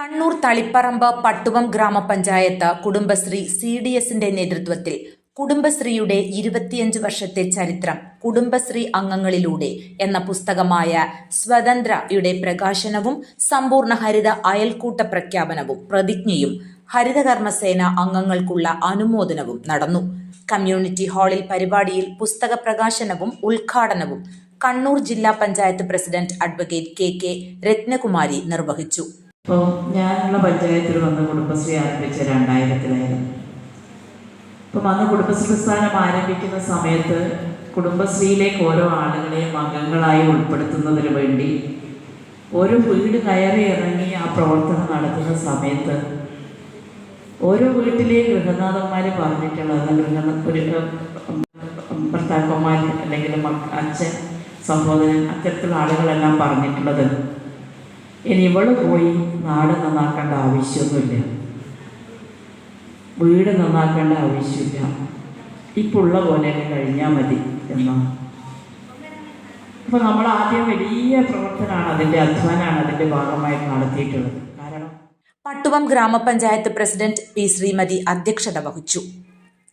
കണ്ണൂർ തളിപ്പറമ്പ് പട്ടുവം ഗ്രാമപഞ്ചായത്ത് Kudumbashree C D എസിന്റെ നേതൃത്വത്തിൽ കുടുംബശ്രീയുടെ ഇരുപത്തിയഞ്ച് വർഷത്തെ ചരിത്രം കുടുംബശ്രീ അംഗങ്ങളിലൂടെ എന്ന പുസ്തകമായ സ്വതന്ത്രയുടെ പ്രകാശനവും സമ്പൂർണ ഹരിത അയൽക്കൂട്ട പ്രഖ്യാപനവും പ്രതിജ്ഞയും ഹരിതകർമ്മസേന അംഗങ്ങൾക്കുള്ള അനുമോദനവും നടന്നു. കമ്മ്യൂണിറ്റി ഹാളിൽ പരിപാടിയിൽ പുസ്തക പ്രകാശനവും ഉദ്ഘാടനവും കണ്ണൂർ ജില്ലാ panchayat president advocate K K Rathnakumari നിർവഹിച്ചു. അപ്പോൾ ഞാനുള്ള പഞ്ചായത്തിൽ വന്ന് കുടുംബശ്രീ ആരംഭിച്ച രണ്ടായിരത്തിലായിരുന്നു. അപ്പം അന്ന് കുടുംബശ്രീ പ്രസ്ഥാനം ആരംഭിക്കുന്ന സമയത്ത് കുടുംബശ്രീയിലേക്ക് ഓരോ ആളുകളെയും അംഗങ്ങളായി ഉൾപ്പെടുത്തുന്നതിന് വേണ്ടി ഒരു വീട് കയറി ഇറങ്ങി ആ പ്രവർത്തനം നടത്തുന്ന സമയത്ത് ഓരോ വീട്ടിലെയും ഗൃഹനാഥന്മാർ പറഞ്ഞിട്ടുള്ളത് ഗൃഹ ഒരു ഭർത്താക്കന്മാർ അല്ലെങ്കിൽ അച്ഛൻ സഹോദരൻ അത്തരത്തിലുള്ള ആളുകളെല്ലാം പറഞ്ഞിട്ടുള്ളത് ഇനി ഇവൾ പോയി നാട് നന്നാക്കേണ്ട ആവശ്യമൊന്നുമില്ല. വീട് നന്നാക്കേണ്ട ആവശ്യമില്ല. ഉള്ള പോലെ കഴിഞ്ഞാൽ മതി എന്നാണ് അപ്പോൾ നമ്മൾ ആദ്യം വലിയ പ്രവർത്തനമാണ് അതിന്റെ അധ്വാനമാണ് അതിന്റെ ഭാഗമായിട്ട് നടത്തിയിട്ടുള്ളത്. കാരണം പട്ടുവം ഗ്രാമപഞ്ചായത്ത് പ്രസിഡന്റ് പി ശ്രീമതി അധ്യക്ഷത വഹിച്ചു.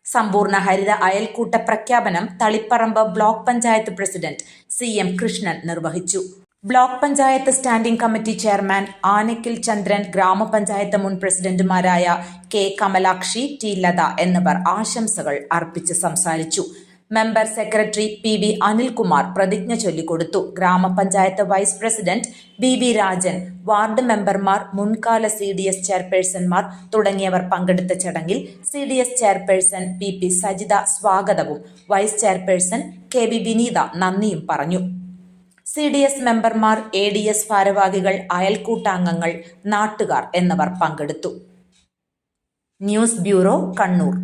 സമ്പൂർണ ഹരിത അയൽക്കൂട്ട പ്രഖ്യാപനം Taliparamba block panchayat president C M Krishnan നിർവഹിച്ചു. Block panchayat standing committee chairman ആനക്കിൽ Chandran ഗ്രാമപഞ്ചായത്ത് മുൻ പ്രസിഡന്റുമാരായ കെ കമലാക്ഷി ടി ലത എന്നിവർ ആശംസകൾ അർപ്പിച്ച് സംസാരിച്ചു. Member secretary P V Anilkumar പ്രതിജ്ഞ ചൊല്ലിക്കൊടുത്തു. ഗ്രാമപഞ്ചായത്ത് vice president B V Rajan ward മെമ്പർമാർ മുൻകാല സി ഡി എസ് ചെയർപേഴ്സൺമാർ തുടങ്ങിയവർ പങ്കെടുത്ത ചടങ്ങിൽ C D S chairperson P P Sajitha സ്വാഗതവും vice chairperson K V Vineetha നന്ദിയും പറഞ്ഞു. സി ഡി എസ് മെമ്പർമാർ എ ഡി എസ് ഭാരവാഹികൾ അയൽക്കൂട്ടാംഗങ്ങൾ നാട്ടുകാർ എന്നിവർ പങ്കെടുത്തു. News bureau Kannur.